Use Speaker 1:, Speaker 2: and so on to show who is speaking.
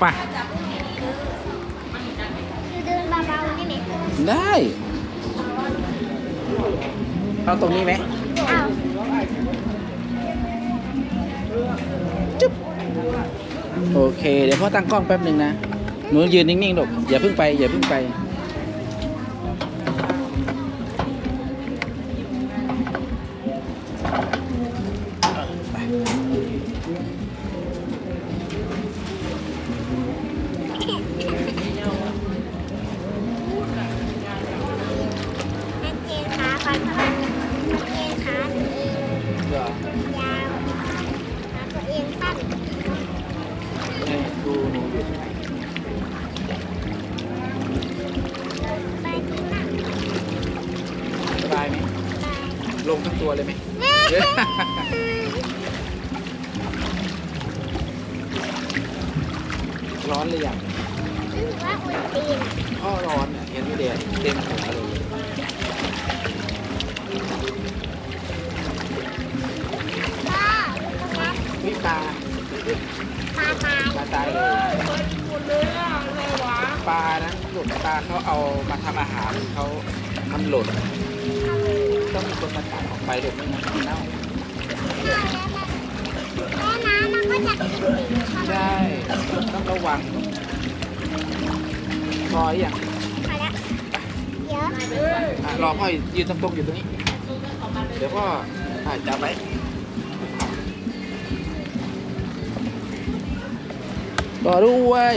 Speaker 1: ไป่ะ
Speaker 2: คือเดินเบาๆได้ไหม
Speaker 1: ได้ เอาตรงนี้ไหม
Speaker 2: อ้าว
Speaker 1: จุ๊บโอเค เดี๋ยวพ่อตั้งกล้องแป๊บหนึ่งนะ หนูยืนนิ่งๆลูกอย่าเพิ่งไป อย่าเพิ่งไป
Speaker 2: สั้น
Speaker 1: ดูหนูอยู่
Speaker 2: ไปที่นั่ง
Speaker 1: สบายไหมลงทั้งตัวเลยไหม ร้อนเลยยัง
Speaker 2: รู้สึกว่าอุ่นตีน
Speaker 1: พ่อร้อนเนี่ยเห็นไหมเดียเต็มหัวเลย
Speaker 2: ก็ตรงนั้น
Speaker 1: วิปลา
Speaker 2: ปลาตาย
Speaker 1: ปลาตายเลยปลานะหลุดปลาเขาเอามาทำอาหารเขาทำหล่นต้องมีคนมาตัดออกไปเดี๋ยวไม่งั้นมันเน่า
Speaker 2: แล้วน้ำมันก็จะติดติด เข้ามา
Speaker 1: ใช่ต้องระวังพออย่าง
Speaker 2: พอแล้วเดี๋ยว
Speaker 1: อะรอพ่อยืนตรงๆอยู่ตรงนี้ เดี๋ยวพ่อถ่ายจับไว้รอด้วย